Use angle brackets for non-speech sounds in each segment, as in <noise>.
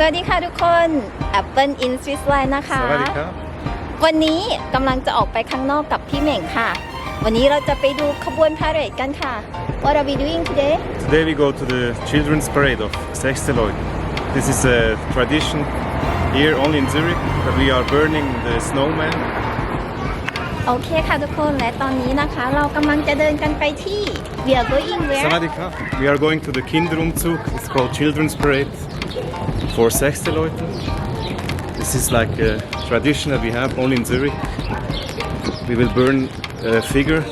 สวัสดีค่ะทุกคน Apple in Switzerland นะคะ สวัสดีครับ วันนี้กำลังจะออกไปข้างนอกกับพี่เหม่งค่ะ วันนี้เราจะไปดูขบวนพาเหรดกันค่ะ What are we doing today Today we go to the children's parade of Sechsteloid. This is a tradition here only in Zurich that we are burning the snowman. โอเคค่ะทุกคนและตอนนี้นะคะเรากำลังจะเดินกันไปที่ We are going where Sawadika. We are going to the Kinderumzug. It's called children's parade for Sechsteloid. This is like a tradition that we have only in Zurich. We will burn a figure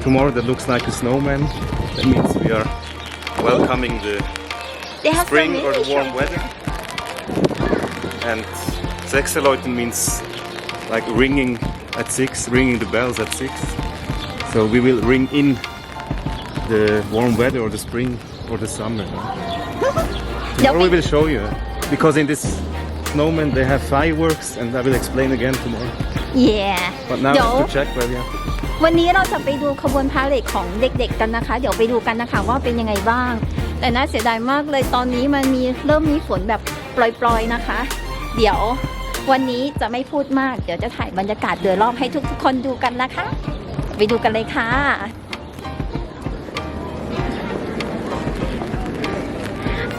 tomorrow that looks like a snowman. That means we are welcoming the They spring or the warm weather. And Sechseleuten means like ringing at six, ringing the bells at six. So we will ring in the warm weather or the spring or the summer. Tomorrow we will show you because in this snowman they have fireworks and I will explain again tomorrow. Yeah But now เดี๋ยว we have to check where we are. วันนี้เราจะไปดูขบวนพาเหรดของเด็กๆกันนะคะ เดี๋ยวไปดูกันนะคะว่าเป็นยังไงบ้าง แต่น่าเสียดายมากเลยตอนนี้มันมีเริ่มมีฝนแบบปล่อยๆนะคะ เดี๋ยววันนี้จะไม่พูดมาก เดี๋ยวจะถ่ายบรรยากาศโดยรอบให้ทุกๆคนดูกันนะคะ ไปดูกันเลยค่ะ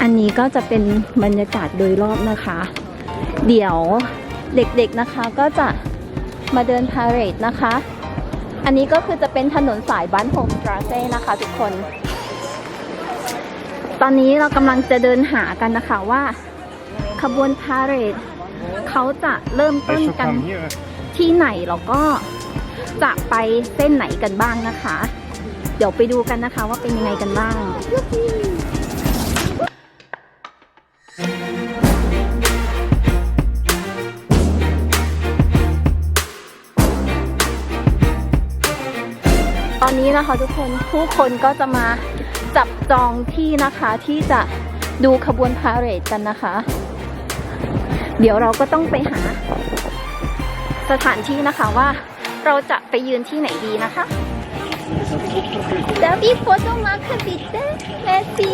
อันนี้ก็จะเป็นบรรยากาศโดยรอบนะคะ เดี๋ยวเด็กๆนะคะก็จะมาเดินพาเหรดนะคะ อันนี้ก็คือจะเป็นถนนสายบ้านโฮมสตราเซ่นะคะทุกคน ตอนนี้เรากำลังจะเดินหากันนะคะว่า ขบวนพาเหรดเขาจะเริ่มต้นกันที่ไหนแล้วก็จะไปเส้นไหนกันบ้างนะคะ เดี๋ยวไปดูกันนะคะว่าเป็นยังไงกันบ้าง นี้นะคะ ทุกคนผู้คนก็จะมาจับจองที่นะคะที่จะดูขบวนพาเหรดกันนะคะ เดี๋ยวเราก็ต้องไปหา สถานที่นะคะว่าเราจะไปยืนที่ไหนดีนะคะดาวีโฟโต้มาคบิเตเมซี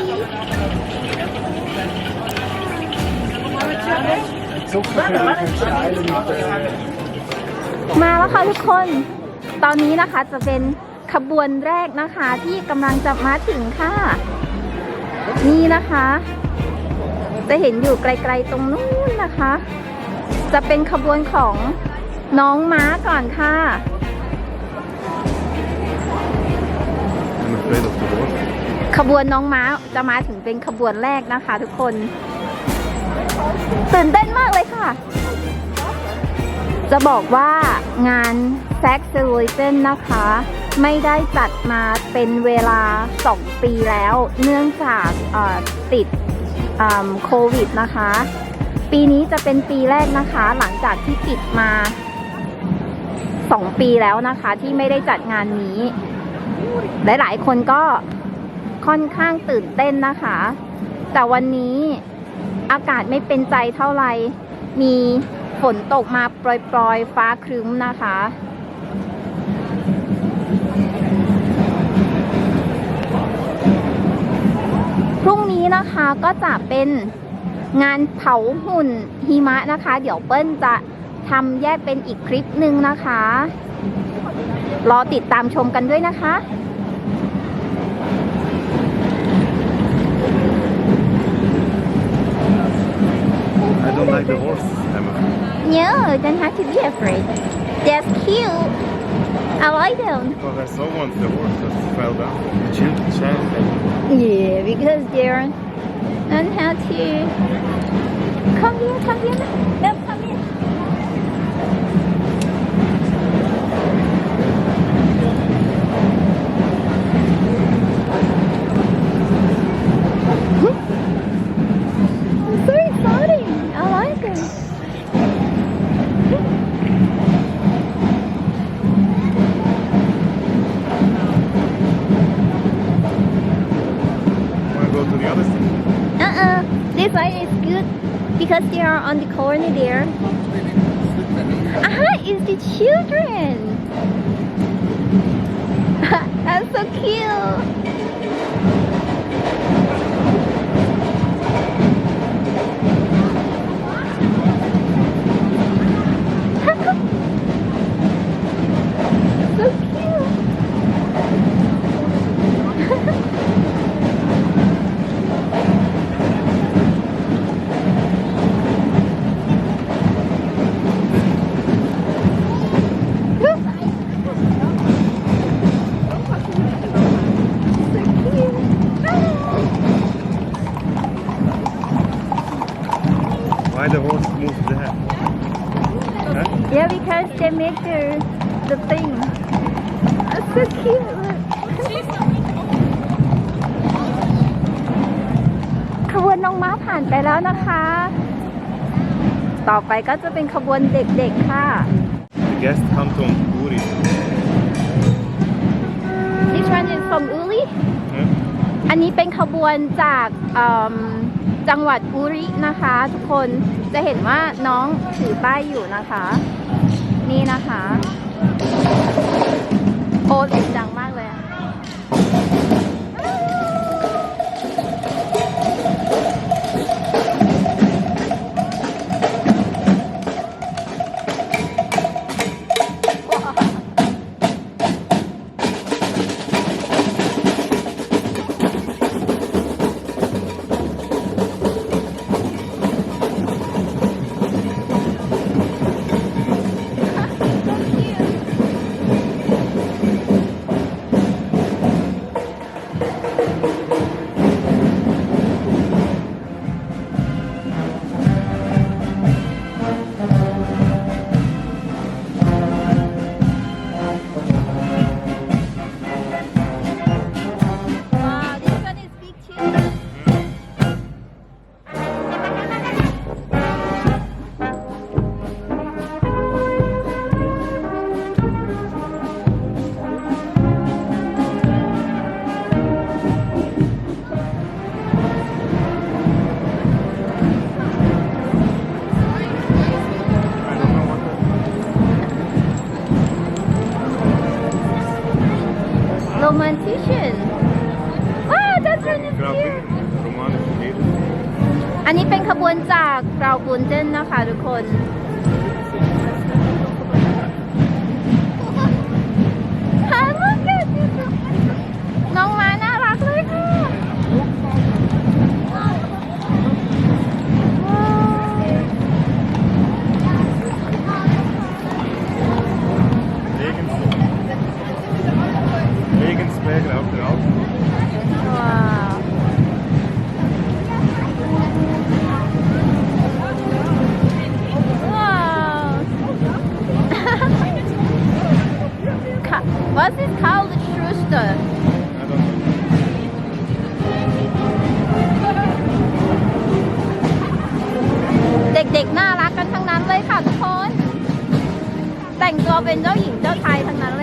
มาแล้วค่ะทุกคน ตอนนี้นะคะจะเป็น ขบวนแรกนะคะที่กำลังจะมาถึงค่ะ นี่นะคะ จะเห็นอยู่ไกลๆตรงนู้นนะคะ จะเป็นขบวนของน้องม้าก่อนค่ะ ขบวนน้องม้าจะมาถึงเป็นขบวนแรกนะคะทุกคน ตื่นเต้นมากเลยค่ะ จะบอกว่างานแซกเซอร์เซนนะคะ ไม่ได้จัดมาเป็นเวลา 2 ปีแล้ว เนื่องจากติดโควิดนะคะ ปีนี้จะเป็นปีแรกนะคะ หลังจากที่ปิดมา 2 ปีแล้วนะคะ ที่ไม่ได้จัดงานนี้ หลายๆ คนก็ค่อนข้างตื่นเต้นนะคะ แต่วันนี้อากาศไม่เป็นใจเท่าไหร่มีฝนตกมาปล่อยๆ ฟ้าครึ้มนะคะ พรุ่งนี้นะคะก็จะเป็นงานเผาหุ่นหิมะนะคะ เดี๋ยวเปิ้ลจะทำแยกเป็นอีกคลิปหนึ่งนะคะ รอติดตามชมกันด้วยนะคะ I don't like the horse, Emma. No, don't have to be afraid. That's cute. I like them. Because I saw once the horse that fell down. The children child. Yeah, because they're not how. Come here, come here. No, the? Uh-uh. This side is good because they are on the corner there. Aha, it's the children. <laughs> That's so cute. ไปก็จะเป็นขบวนเด็กๆค่ะ The guest come from Uri. This one is from Uli Huh? อันนี้เป็นขบวนจากเอิ่มจังหวัดอุรินะคะ ทุกคนจะเห็นว่าน้องถือป้ายอยู่นะคะ นี่นะคะ โอ้เสียงดังมาก วบุนเส้นนะคะ ตัวเป็นเจ้าหญิงเจ้าชายทั้งนั้นเลย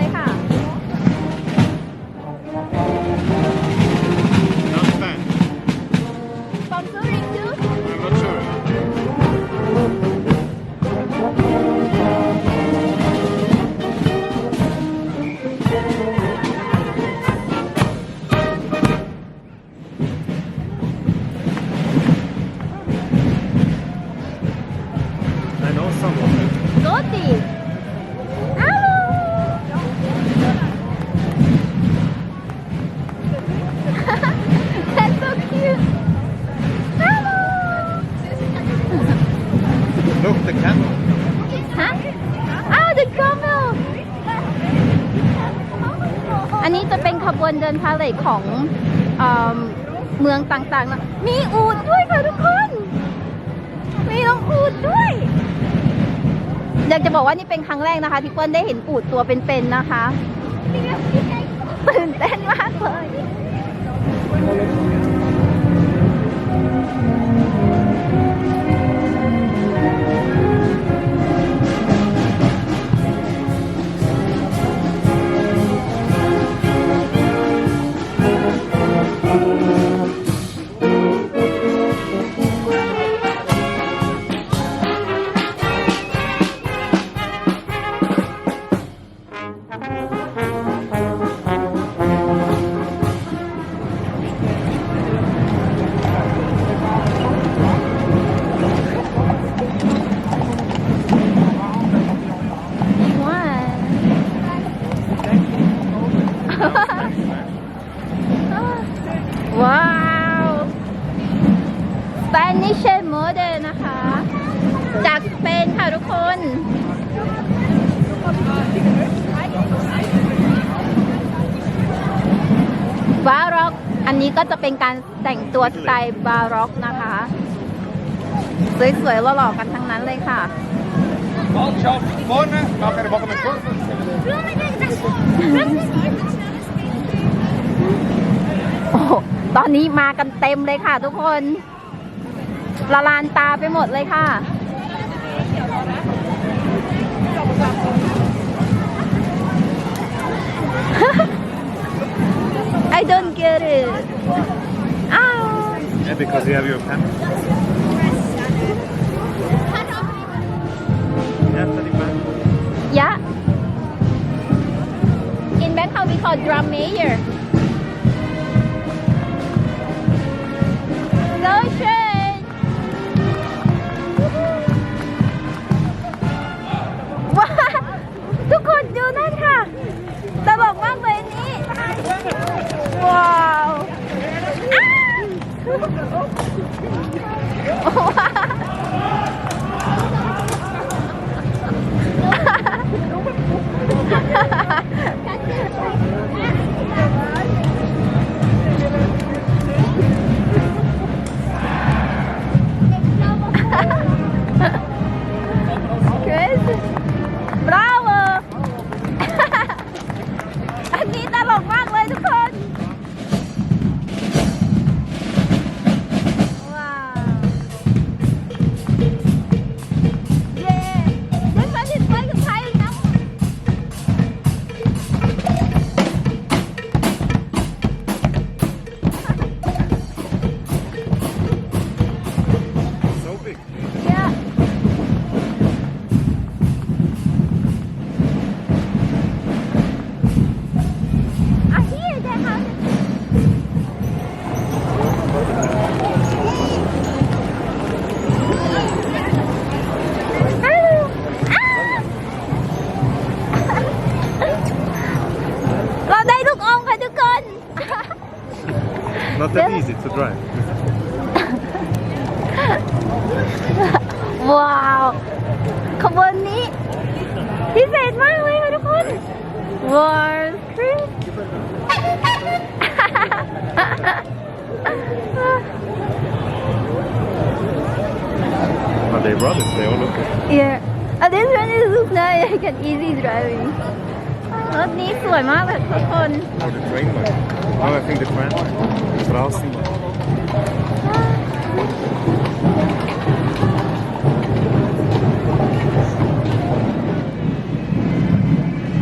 นขบวนเดินพาเหรดของเอมเมืองต่างๆนะมีอูดด้วยค่ะทุกคน มีน้องอูดด้วย อยากจะบอกว่านี่เป็นครั้งแรกนะคะ ที่เปิ้ลได้เห็นอูดตัวเป็นๆนะคะตื่นเต้นมากเลย ตัวสไตล์บาร็อกนะคะ สวยๆหล่อๆกันทั้งนั้นเลยค่ะ โอ้โหตอนนี้มากันเต็มเลยค่ะทุกคนละลานตาไปหมดเลยค่ะ I don't get it. Yeah, because you have your pen. Yeah. In Bangkok, we call drum major. drive. ว้าวขบวนนี้ พิเศษมากเลยค่ะทุกคน <laughs> ว้าวคริส But they brothers, they all look good. yeah uh, this one is look nice I can easy driving รถนี้สวยมากเลยทุกคน Or the train line. Oh, I think the tram line. The Straßenbahn.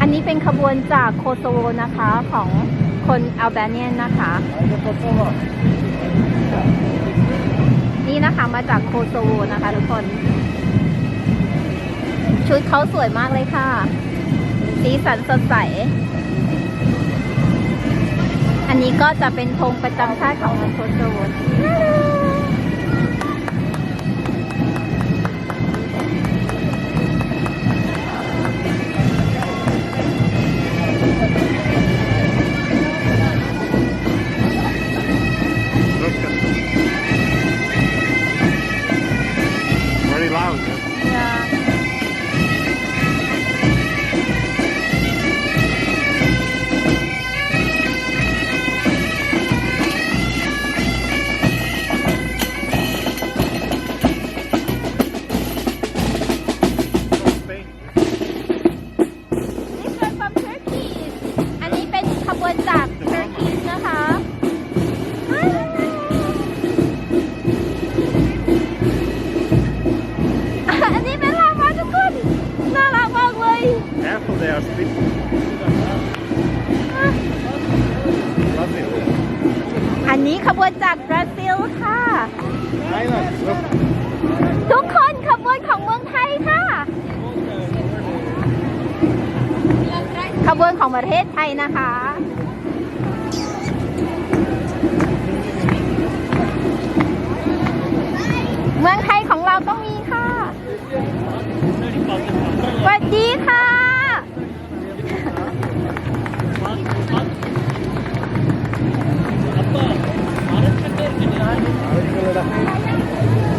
อันนี้เป็นขบวนจากโคโซโวนะคะของคนอัลเบเนียนนะคะ นี่นะคะมาจากโคโซโวนะคะทุกคน ชุดเขาสวยมากเลยค่ะ สีสันสดใส อันนี้ก็จะเป็นธงประจำชาติของมณฑลโคโซโวน วนจากบราซิลค่ะ Thailand, look. ทุกคนขบวนของเมืองไทยค่ะ ขบวนของประเทศไทยนะคะเมืองไทยของเราต้องมีค่ะสวัสดีค่ะ 何?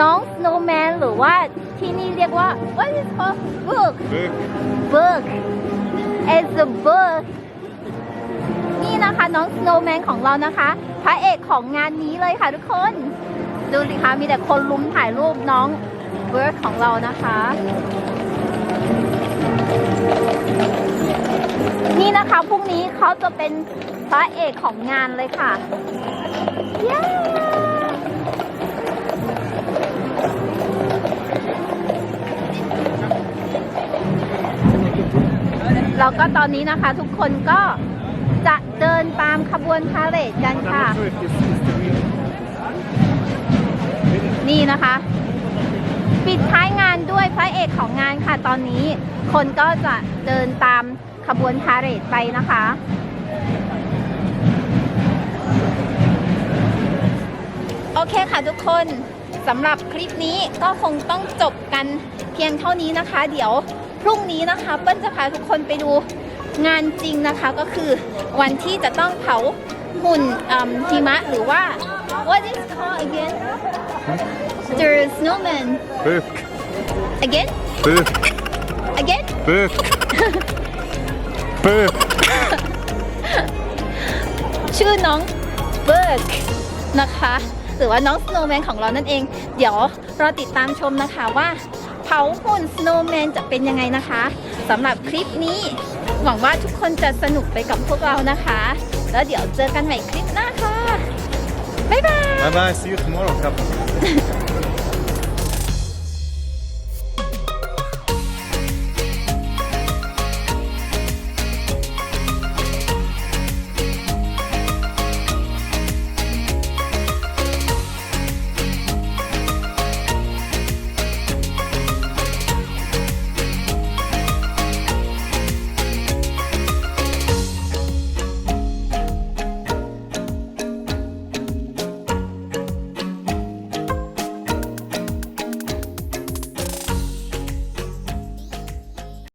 น้อง Snowman หรือว่าที่นี่เรียกว่า what is it called book Work. book it's a book นี่นะคะน้อง Snowman ของเรานะคะ พระเอกของงานนี้เลยค่ะทุกคน ดูสิคะมีแต่คนลุมถ่ายรูปน้อง Bird ของเรานะคะนี่นะคะพรุ่งนี้เขาจะเป็นพระเอกของงานเลยค่ะเแล้วก็ตอนนี้นะคะทุกคนก็จะเดินตามขบวนพาเหรดกันค่ะ นี่นะคะ ปิดท้ายงานด้วยพระเอกของงานค่ะตอนนี้ คนก็จะเดินตามขบวนพาเหรดไปนะคะโอเคค่ะทุกคนสำหรับคลิปนี้ก็คงต้องจบกันเพียงเท่านี้นะคะ เดี๋ยว รุ่งนี้นะคะเปิ้ลจะพาทุกคนไปดูงานจริงนะคะก็คือวันที่จะต้องเผาหุ่นอืมหิมะหรือว่า what is it called again the snowman Work. again Work. again Work. Work. ชื่อน้องเบิร์กนะคะ หรือว่าน้องสโนว์แมนของเรานั่นเอง เดี๋ยวรอติดตามชมนะคะว่า เผาหุ่นสโนว์แมนจะเป็นยังไงนะคะสำหรับคลิปนี้ หวังว่าทุกคนจะสนุกไปกับพวกเรานะคะ แล้วเดี๋ยวเจอกันใหม่คลิปหน้าค่ะ บ๊ายบาย Bye bye. See you tomorrow. Couple.